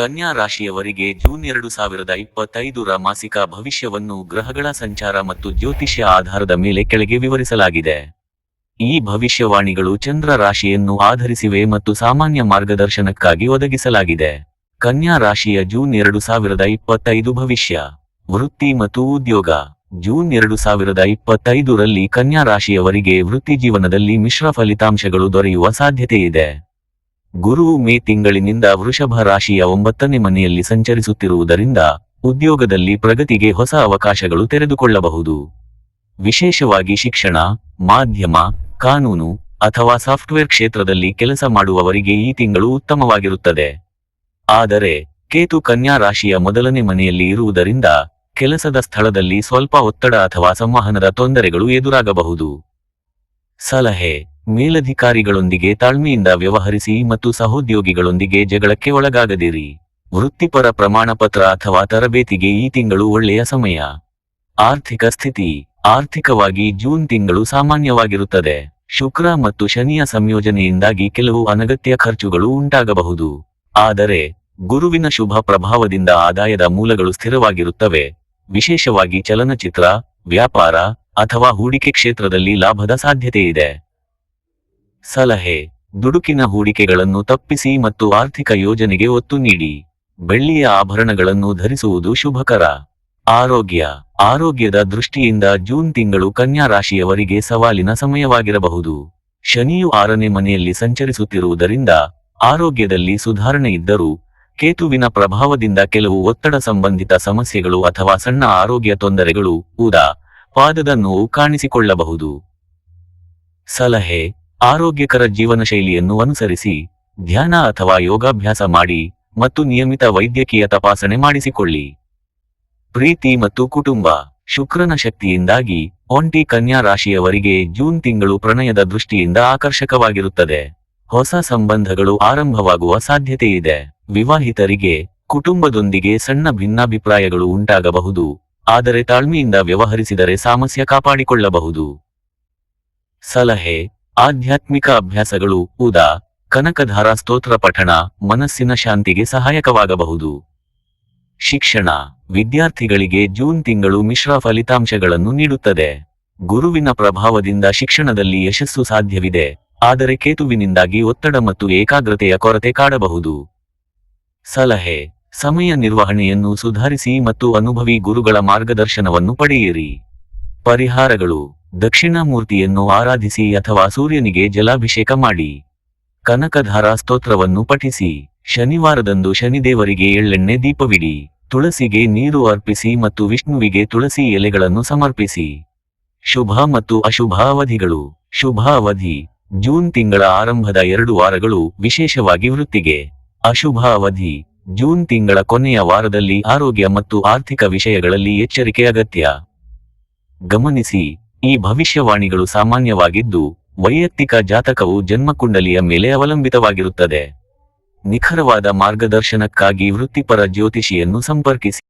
ಕನ್ಯಾ ರಾಶಿಯವರಿಗೆ ಜೂನ್ ಎರಡು ಸಾವಿರದ ಇಪ್ಪತ್ತೈದರ ಮಾಸಿಕ ಭವಿಷ್ಯವನ್ನು ಗ್ರಹಗಳ ಸಂಚಾರ ಮತ್ತು ಜ್ಯೋತಿಷ್ಯ ಆಧಾರದ ಮೇಲೆ ಕೆಳಗೆ ವಿವರಿಸಲಾಗಿದೆ. ಈ ಭವಿಷ್ಯವಾಣಿಗಳು ಚಂದ್ರ ರಾಶಿಯನ್ನು ಆಧರಿಸಿವೆ ಮತ್ತು ಸಾಮಾನ್ಯ ಮಾರ್ಗದರ್ಶನಕ್ಕಾಗಿ ಒದಗಿಸಲಾಗಿದೆ. ಕನ್ಯಾ ರಾಶಿಯ ಜೂನ್ ಎರಡು ಸಾವಿರದ ಇಪ್ಪತ್ತೈದು ಭವಿಷ್ಯ. ವೃತ್ತಿ ಮತ್ತು ಉದ್ಯೋಗ. ಜೂನ್ ಎರಡು ಸಾವಿರದ ಇಪ್ಪತ್ತೈದರಲ್ಲಿ ಕನ್ಯಾ ರಾಶಿಯವರಿಗೆ ವೃತ್ತಿ ಜೀವನದಲ್ಲಿ ಮಿಶ್ರ ಫಲಿತಾಂಶಗಳು ದೊರೆಯುವ ಸಾಧ್ಯತೆಯಿದೆ. ಗುರು ಮೇ ತಿಂಗಳಿನಿಂದ ವೃಷಭ ರಾಶಿಯ ಒಂಬತ್ತನೇ ಮನೆಯಲ್ಲಿ ಸಂಚರಿಸುತ್ತಿರುವುದರಿಂದ ಉದ್ಯೋಗದಲ್ಲಿ ಪ್ರಗತಿಗೆ ಹೊಸ ಅವಕಾಶಗಳು ತೆರೆದುಕೊಳ್ಳಬಹುದು. ವಿಶೇಷವಾಗಿ ಶಿಕ್ಷಣ, ಮಾಧ್ಯಮ, ಕಾನೂನು ಅಥವಾ ಸಾಫ್ಟ್ವೇರ್ ಕ್ಷೇತ್ರದಲ್ಲಿ ಕೆಲಸ ಮಾಡುವವರಿಗೆ ಈ ತಿಂಗಳು ಉತ್ತಮವಾಗಿರುತ್ತದೆ. ಆದರೆ ಕೇತು ಕನ್ಯಾ ರಾಶಿಯ ಮೊದಲನೇ ಮನೆಯಲ್ಲಿ ಇರುವುದರಿಂದ ಕೆಲಸದ ಸ್ಥಳದಲ್ಲಿ ಸ್ವಲ್ಪ ಒತ್ತಡ ಅಥವಾ ಸಂವಹನದ ತೊಂದರೆಗಳು ಎದುರಾಗಬಹುದು. ಸಲಹೆ. ಮೇಲಧಿಕಾರಿಗಳೊಂದಿಗೆ ತಾಳ್ಮೆಯಿಂದ ವ್ಯವಹರಿಸಿ ಮತ್ತು ಸಹೋದ್ಯೋಗಿಗಳೊಂದಿಗೆ ಜಗಳಕ್ಕೆ ಒಳಗಾಗದಿರಿ. ವೃತ್ತಿಪರ ಪ್ರಮಾಣಪತ್ರ ಅಥವಾ ತರಬೇತಿಗೆ ಈ ತಿಂಗಳು ಒಳ್ಳೆಯ ಸಮಯ. ಆರ್ಥಿಕ ಸ್ಥಿತಿ. ಆರ್ಥಿಕವಾಗಿ ಜೂನ್ ತಿಂಗಳು ಸಾಮಾನ್ಯವಾಗಿರುತ್ತದೆ. ಶುಕ್ರ ಮತ್ತು ಶನಿಯ ಸಂಯೋಜನೆಯಿಂದಾಗಿ ಕೆಲವು ಅನಗತ್ಯ ಖರ್ಚುಗಳು ಉಂಟಾಗಬಹುದು. ಆದರೆ, ಗುರುವಿನ ಶುಭ ಪ್ರಭಾವದಿಂದ ಆದಾಯದ ಮೂಲಗಳು ಸ್ಥಿರವಾಗಿರುತ್ತವೆ. ವಿಶೇಷವಾಗಿ ಚಲನಚಿತ್ರ, ವ್ಯಾಪಾರ ಅಥವಾ ಹೂಡಿಕೆ ಕ್ಷೇತ್ರದಲ್ಲಿ ಲಾಭದ ಸಾಧ್ಯತೆ ಇದೆ. ಸಲಹೆ, ದುಡುಕಿನ ಹೂಡಿಕೆಗಳನ್ನು ತಪ್ಪಿಸಿ ಮತ್ತು ಆರ್ಥಿಕ ಯೋಜನೆಗೆ ಒತ್ತು ನೀಡಿ. ಬೆಳ್ಳಿಯ ಆಭರಣಗಳನ್ನು ಧರಿಸುವುದು ಶುಭಕರ. ಆರೋಗ್ಯ, ಆರೋಗ್ಯದ ದೃಷ್ಟಿಯಿಂದ ಜೂನ್ ತಿಂಗಳು ಕನ್ಯಾ ರಾಶಿಯವರಿಗೆ ಸವಾಲಿನ ಸಮಯವಾಗಿರಬಹುದು. ಶನಿಯು ಆರನೇ ಮನೆಯಲ್ಲಿ ಸಂಚರಿಸುತ್ತಿರುವುದರಿಂದ ಆರೋಗ್ಯದಲ್ಲಿ ಸುಧಾರಣೆ ಇದ್ದರೂ ಕೇತುವಿನ ಪ್ರಭಾವದಿಂದ ಕೆಲವು ಒತ್ತಡ ಸಂಬಂಧಿತ ಸಮಸ್ಯೆಗಳು ಅಥವಾ ಸಣ್ಣ ಆರೋಗ್ಯ ತೊಂದರೆಗಳು ಉದಾ ಪಾದದ ನೋವು ಕಾಣಿಸಿಕೊಳ್ಳಬಹುದು. ಸಲಹೆ, ಆರೋಗ್ಯಕರ ಜೀವನ ಶೈಲಿಯನ್ನು ಅನುಸರಿಸಿ, ಧ್ಯಾನ ಅಥವಾ ಯೋಗಾಭ್ಯಾಸ ಮಾಡಿ ಮತ್ತು ನಿಯಮಿತ ವೈದ್ಯಕೀಯ ತಪಾಸಣೆ ಮಾಡಿಸಿಕೊಳ್ಳಿ. ಪ್ರೀತಿ ಮತ್ತು ಕುಟುಂಬ, ಶುಕ್ರನ ಶಕ್ತಿಯಿಂದಾಗಿ ಒಂಟಿ ಕನ್ಯಾ ರಾಶಿಯವರಿಗೆ ಜೂನ್ ತಿಂಗಳು ಪ್ರಣಯದ ದೃಷ್ಟಿಯಿಂದ ಆಕರ್ಷಕವಾಗಿರುತ್ತದೆ. ಹೊಸ ಸಂಬಂಧಗಳು ಆರಂಭವಾಗುವ ಸಾಧ್ಯತೆಯಿದೆ. ವಿವಾಹಿತರಿಗೆ, ಕುಟುಂಬದೊಂದಿಗೆ ಸಣ್ಣ ಭಿನ್ನಾಭಿಪ್ರಾಯಗಳು ಉಂಟಾಗಬಹುದು. ಆದರೆ ತಾಳ್ಮೆಯಿಂದ ವ್ಯವಹರಿಸಿದರೆ ಸಾಮಸ್ಯ ಕಾಪಾಡಿಕೊಳ್ಳಬಹುದು. ಸಲಹೆ, ಆಧ್ಯಾತ್ಮಿಕ ಅಭ್ಯಾಸಗಳು, ಉದಾ, ಕನಕಧಾರ ಸ್ತೋತ್ರ ಪಠಣ, ಮನಸ್ಸಿನ ಶಾಂತಿಗೆ ಸಹಾಯಕವಾಗಬಹುದು. ಶಿಕ್ಷಣ, ವಿದ್ಯಾರ್ಥಿಗಳಿಗೆ ಜೂನ್ ತಿಂಗಳು ಮಿಶ್ರ ಫಲಿತಾಂಶಗಳನ್ನು ನೀಡುತ್ತದೆ. ಗುರುವಿನ ಪ್ರಭಾವದಿಂದ ಶಿಕ್ಷಣದಲ್ಲಿ ಯಶಸ್ಸು ಸಾಧ್ಯವಿದೆ, ಆದರೆ ಕೇತುವಿನಿಂದಾಗಿ ಒತ್ತಡ ಮತ್ತು ಏಕಾಗ್ರತೆಯ ಕೊರತೆ ಕಾಡಬಹುದು. ಸಲಹೆ ಸಮಯ ನಿರ್ವಹಣೆಯನ್ನು ಸುಧಾರಿಸಿ ಮತ್ತು ಅನುಭವಿ ಗುರುಗಳ ಮಾರ್ಗದರ್ಶನವನ್ನು ಪಡೆಯಿರಿ. ಪರಿಹಾರಗಳು. ದಕ್ಷಿಣಾಮೂರ್ತಿಯನ್ನು ಆರಾಧಿಸಿ ಅಥವಾ ಸೂರ್ಯನಿಗೆ ಜಲಾಭಿಷೇಕ ಮಾಡಿ. ಕನಕಧಾರ ಸ್ತೋತ್ರವನ್ನು ಪಠಿಸಿ. ಶನಿವಾರದಂದು ಶನಿದೇವರಿಗೆ ಎಳ್ಳೆಣ್ಣೆ ದೀಪವಿಡಿ. ತುಳಸಿಗೆ ನೀರು ಅರ್ಪಿಸಿ ಮತ್ತು ವಿಷ್ಣುವಿಗೆ ತುಳಸಿ ಎಲೆಗಳನ್ನು ಸಮರ್ಪಿಸಿ. ಶುಭ ಮತ್ತು ಅಶುಭ ಅವಧಿಗಳು. ಶುಭ ಅವಧಿ. ಜೂನ್ ತಿಂಗಳ ಆರಂಭದ ಎರಡು ವಾರಗಳು ವಿಶೇಷವಾಗಿ ವೃತ್ತಿಗೆ. ಅಶುಭ ಅವಧಿ. ಜೂನ್ ತಿಂಗಳ ಕೊನೆಯ ವಾರದಲ್ಲಿ ಆರೋಗ್ಯ ಮತ್ತು ಆರ್ಥಿಕ ವಿಷಯಗಳಲ್ಲಿ ಎಚ್ಚರಿಕೆ ಅಗತ್ಯ. ಗಮನಿಸಿ, ಈ ಭವಿಷ್ಯವಾಣಿಗಳು ಸಾಮಾನ್ಯವಾಗಿದ್ದು, ವೈಯಕ್ತಿಕ ಜಾತಕವು ಜನ್ಮಕುಂಡಲಿಯ ಮೇಲೆ ಅವಲಂಬಿತವಾಗಿರುತ್ತದೆ. ನಿಖರವಾದ ಮಾರ್ಗದರ್ಶನಕ್ಕಾಗಿ ವೃತ್ತಿಪರ ಜ್ಯೋತಿಷಿಯನ್ನು ಸಂಪರ್ಕಿಸಿ.